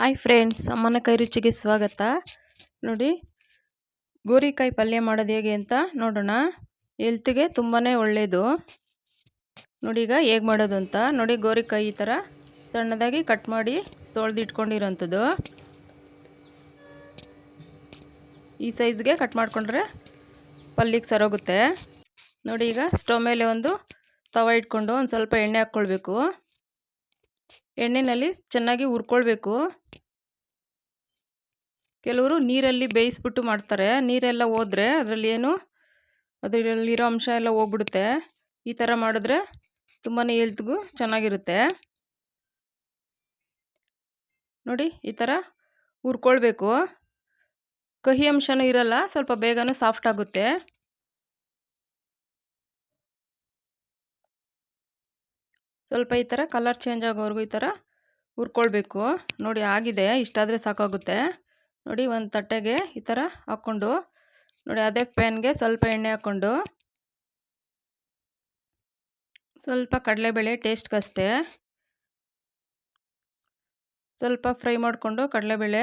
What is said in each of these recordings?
Hi friends ಅಮ್ಮನ ಕೈ ರುಚಿಗೆ ಸ್ವಾಗತ. ನೋಡಿ, ಗೋರಿಕಾಯಿ ಪಲ್ಯ ಮಾಡೋದು ಹೇಗೆ ಅಂತ ನೋಡೋಣ. ಹೆಲ್ತ್ಗೆ ತುಂಬಾ ಒಳ್ಳೆಯದು ನೋಡಿ ಈಗ ಹೇಗೆ ಮಾಡೋದು ಅಂತ. ನೋಡಿ ಗೋರಿಕಾಯಿ ಈ ಥರ ಸಣ್ಣದಾಗಿ ಕಟ್ ಮಾಡಿ ತೊಳೆದು ಇಟ್ಕೊಂಡಿರೋಂಥದ್ದು ಈ ಸೈಜ್ಗೆ ಕಟ್ ಮಾಡಿಕೊಂಡ್ರೆ ಪಲ್ಯಕ್ಕೆ ಸರೋಗುತ್ತೆ. ನೋಡಿ ಈಗ ಸ್ಟವ್ ಮೇಲೆ ಒಂದು ತವ ಇಟ್ಕೊಂಡು ಒಂದು ಸ್ವಲ್ಪ ಎಣ್ಣೆ ಹಾಕ್ಕೊಳ್ಬೇಕು. ಎಣ್ಣೆಯಲ್ಲಿ ಚೆನ್ನಾಗಿ ಹುರ್ಕೊಳ್ಬೇಕು. ಕೆಲವರು ನೀರಲ್ಲಿ ಬೇಯಿಸ್ಬಿಟ್ಟು ಮಾಡ್ತಾರೆ. ನೀರೆಲ್ಲ ಹೋದರೆ ಅದರಲ್ಲಿ ಏನು ಅದರಲ್ಲಿರೋ ಅಂಶ ಎಲ್ಲ ಹೋಗ್ಬಿಡುತ್ತೆ. ಈ ಥರ ಮಾಡಿದ್ರೆ ತುಂಬಾ ಹೆಲ್ತ್ಗೂ ಚೆನ್ನಾಗಿರುತ್ತೆ. ನೋಡಿ, ಈ ಥರ ಹುರ್ಕೊಳ್ಬೇಕು. ಕಹಿ ಅಂಶನೂ ಇರಲ್ಲ, ಸ್ವಲ್ಪ ಬೇಗನೂ ಸಾಫ್ಟ್ ಆಗುತ್ತೆ. ಸ್ವಲ್ಪ ಈ ಥರ ಕಲರ್ ಚೇಂಜ್ ಆಗೋವರೆಗೂ ಈ ಥರ ಹುರ್ಕೊಳ್ಬೇಕು. ನೋಡಿ ಆಗಿದೆ ಇಷ್ಟಾದರೆ ಸಾಕಾಗುತ್ತೆ. ನೋಡಿ ಒಂದು ತಟ್ಟೆಗೆ ಈ ಥರ ಹಾಕ್ಕೊಂಡು, ನೋಡಿ ಅದೇ ಪ್ಯಾನ್ಗೆ ಸ್ವಲ್ಪ ಎಣ್ಣೆ ಹಾಕ್ಕೊಂಡು, ಸ್ವಲ್ಪ ಕಡಲೆಬೇಳೆ ಟೇಸ್ಟ್ಗಷ್ಟೇ ಸ್ವಲ್ಪ ಫ್ರೈ ಮಾಡಿಕೊಂಡು ಕಡಲೆಬೇಳೆ,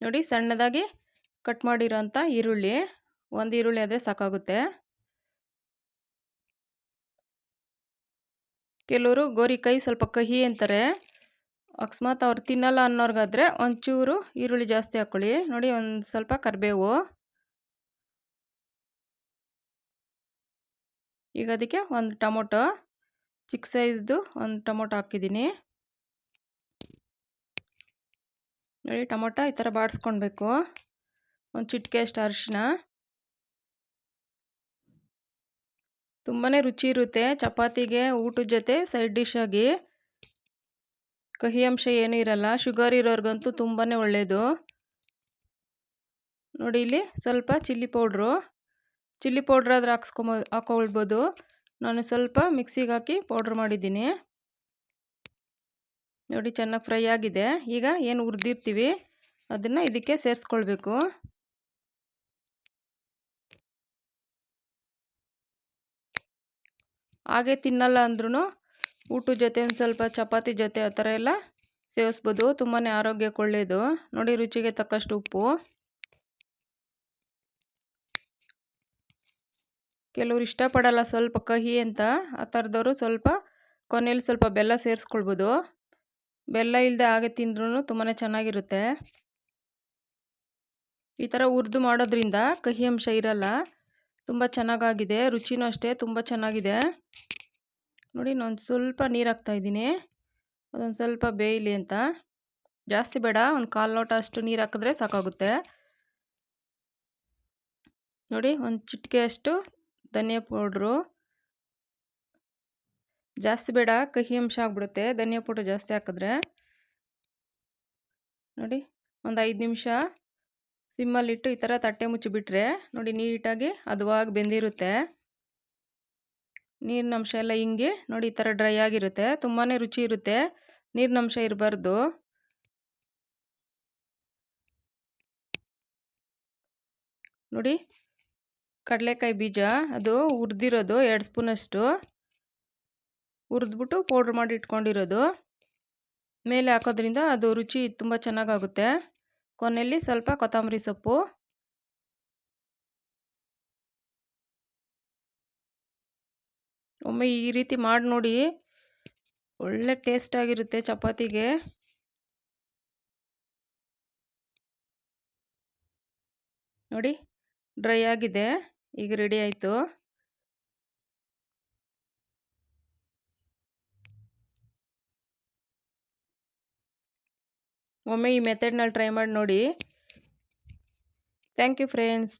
ನೋಡಿ ಸಣ್ಣದಾಗಿ ಕಟ್ ಮಾಡಿರೋಂಥ ಈರುಳ್ಳಿ, ಒಂದು ಈರುಳ್ಳಿ ಆದರೆ ಸಾಕಾಗುತ್ತೆ. ಕೆಲವರು ಗೋರಿಕಾಯಿ ಸ್ವಲ್ಪ ಕಹಿ ಅಂತಾರೆ. ಅಕಸ್ಮಾತ್ ಅವ್ರು ತಿನ್ನಲ್ಲ ಅನ್ನೋರ್ಗಾದರೆ ಒಂಚೂರು ಈರುಳ್ಳಿ ಜಾಸ್ತಿ ಹಾಕ್ಕೊಳ್ಳಿ ನೋಡಿ ಒಂದು ಸ್ವಲ್ಪ ಕರಿಬೇವು. ಈಗ ಅದಕ್ಕೆ ಒಂದು ಟೊಮೊಟೊ. ಚಿಕ್ಕ ಸೈಜ್ದು ಒಂದು ಟೊಮೊಟೊ ಹಾಕಿದ್ದೀನಿ. ನೋಡಿ ಟೊಮೊಟೊ ಈ ಥರ ಬಾಡಿಸ್ಕೊಳ್ಬೇಕು ಒಂದು ಚಿಟಿಕೆ ಅಷ್ಟು ಅರಿಶಿನ. ತುಂಬಾ ರುಚಿ ಇರುತ್ತೆ. ಚಪಾತಿಗೆ ಊಟದ ಜೊತೆ ಸೈಡ್ ಡಿಶ್ ಆಗಿ ಕಹಿ ಅಂಶ ಏನೂ ಇರಲ್ಲ. ಶುಗರ್ ಇರೋರ್ಗಂತೂ ತುಂಬಾ ಒಳ್ಳೆಯದು ನೋಡಿ ಇಲ್ಲಿ ಸ್ವಲ್ಪ ಚಿಲ್ಲಿ ಪೌಡ್ರು ಚಿಲ್ಲಿ ಪೌಡ್ರ್ ಆದರೆ ಹಾಕ್ಸ್ಕೊಂಬ ಹಾಕೊಳ್ಬೋದು. ನಾನು ಸ್ವಲ್ಪ ಮಿಕ್ಸಿಗೆ ಹಾಕಿ ಪೌಡ್ರ್ ಮಾಡಿದ್ದೀನಿ. ನೋಡಿ ಚೆನ್ನಾಗಿ ಫ್ರೈ ಆಗಿದೆ. ಈಗ ಏನು ಹುರಿದಿರ್ತೀವಿ, ಅದನ್ನು ಇದಕ್ಕೆ ಸೇರಿಸ್ಕೊಳ್ಬೇಕು. ಹಾಗೆ ತಿನ್ನಲ್ಲ ಅಂದ್ರೂ ಊಟದ ಜೊತೆ ಒಂದು ಸ್ವಲ್ಪ ಚಪಾತಿ ಜೊತೆ ಆ ಥರ ಎಲ್ಲ ಸೇವಿಸ್ಬೋದು. ತುಂಬಾ ಆರೋಗ್ಯಕ್ಕೆ ಒಳ್ಳೆಯದು ನೋಡಿ ರುಚಿಗೆ ತಕ್ಕಷ್ಟು ಉಪ್ಪು. ಕೆಲವರು ಇಷ್ಟಪಡಲ್ಲ ಸ್ವಲ್ಪ ಕಹಿ ಅಂತ. ಆ ಥರದವರು ಸ್ವಲ್ಪ ಕೊನೆಯಲ್ಲಿ ಸ್ವಲ್ಪ ಬೆಲ್ಲ ಸೇರಿಸ್ಕೊಳ್ಬೋದು. ಬೆಲ್ಲ ಇಲ್ಲದೆ ಹಾಗೆ ತಿಂದ್ರೂ ತುಂಬಾ ಚೆನ್ನಾಗಿರುತ್ತೆ. ಈ ಥರ ಹುರಿದು ಮಾಡೋದ್ರಿಂದ ಕಹಿ ಅಂಶ ಇರಲ್ಲ. ತುಂಬ ಚೆನ್ನಾಗಾಗಿದೆ, ರುಚಿನೂ ಅಷ್ಟೇ ತುಂಬ ಚೆನ್ನಾಗಿದೆ. ನೋಡಿ ನಾನು ಸ್ವಲ್ಪ ನೀರು ಹಾಕ್ತಾ ಇದ್ದೀನಿ, ಅದೊಂದು ಸ್ವಲ್ಪ ಬೇಯಲಿ ಅಂತ. ಜಾಸ್ತಿ ಬೇಡ, ಒಂದು ಕಾಲು ಲೋಟ ಅಷ್ಟು ನೀರು ಹಾಕಿದ್ರೆ ಸಾಕಾಗುತ್ತೆ. ನೋಡಿ ಒಂದು ಚಿಟಿಕೆಯಷ್ಟು ಧನಿಯಾ ಪೌಡ್ರು. ಜಾಸ್ತಿ ಬೇಡ, ಕಹಿ ಅಂಶ ಆಗಿಬಿಡುತ್ತೆ, ಧನಿಯಾ ಪೌಡ್ರು ಜಾಸ್ತಿ ಹಾಕಿದ್ರೆ. ನೋಡಿ ಒಂದು ಐದು ನಿಮಿಷ. ಸಿಮ್ಮಲ್ಲಿಟ್ಟು ಈ ಥರ ತಟ್ಟೆ ಮುಚ್ಚಿಬಿಟ್ರೆ ನೋಡಿ ನೀಟಾಗಿ ಅದುವಾಗಿ ಬೆಂದಿರುತ್ತೆ. ನೀರಿನ ಅಂಶ ಎಲ್ಲ ಹಿಂಗೆ ನೋಡಿ ಈ ಥರ ಡ್ರೈ ಆಗಿರುತ್ತೆ. ತುಂಬಾ ರುಚಿ ಇರುತ್ತೆ. ನೀರಿನ ಅಂಶ ಇರಬಾರ್ದು. ನೋಡಿ ಕಡಲೆಕಾಯಿ ಬೀಜ ಅದು ಹುರಿದಿರೋದು ಎರಡು ಸ್ಪೂನಷ್ಟು. ಹುರಿದ್ಬಿಟ್ಟು ಪೌಡ್ರ್ ಮಾಡಿ ಇಟ್ಕೊಂಡಿರೋದು. ಮೇಲೆ ಹಾಕೋದ್ರಿಂದ ಅದು ರುಚಿ ತುಂಬ ಚೆನ್ನಾಗಾಗುತ್ತೆ. ಕೊನೆಯಲ್ಲಿ ಸ್ವಲ್ಪ ಕೊತ್ತಂಬರಿ ಸೊಪ್ಪು. ಒಮ್ಮೆ ಈ ರೀತಿ ಮಾಡಿ ನೋಡಿ. ಒಳ್ಳೆ ಟೇಸ್ಟ್ ಆಗಿರುತ್ತೆ ಚಪಾತಿಗೆ. ನೋಡಿ, ಡ್ರೈ ಆಗಿದೆ. ಈಗ ರೆಡಿ ಆಯಿತು. ಒಮ್ಮೆ ಈ ಮೆಥಡ್ನಲ್ಲಿ ಟ್ರೈ ಮಾಡಿ ನೋಡಿ. Thank you friends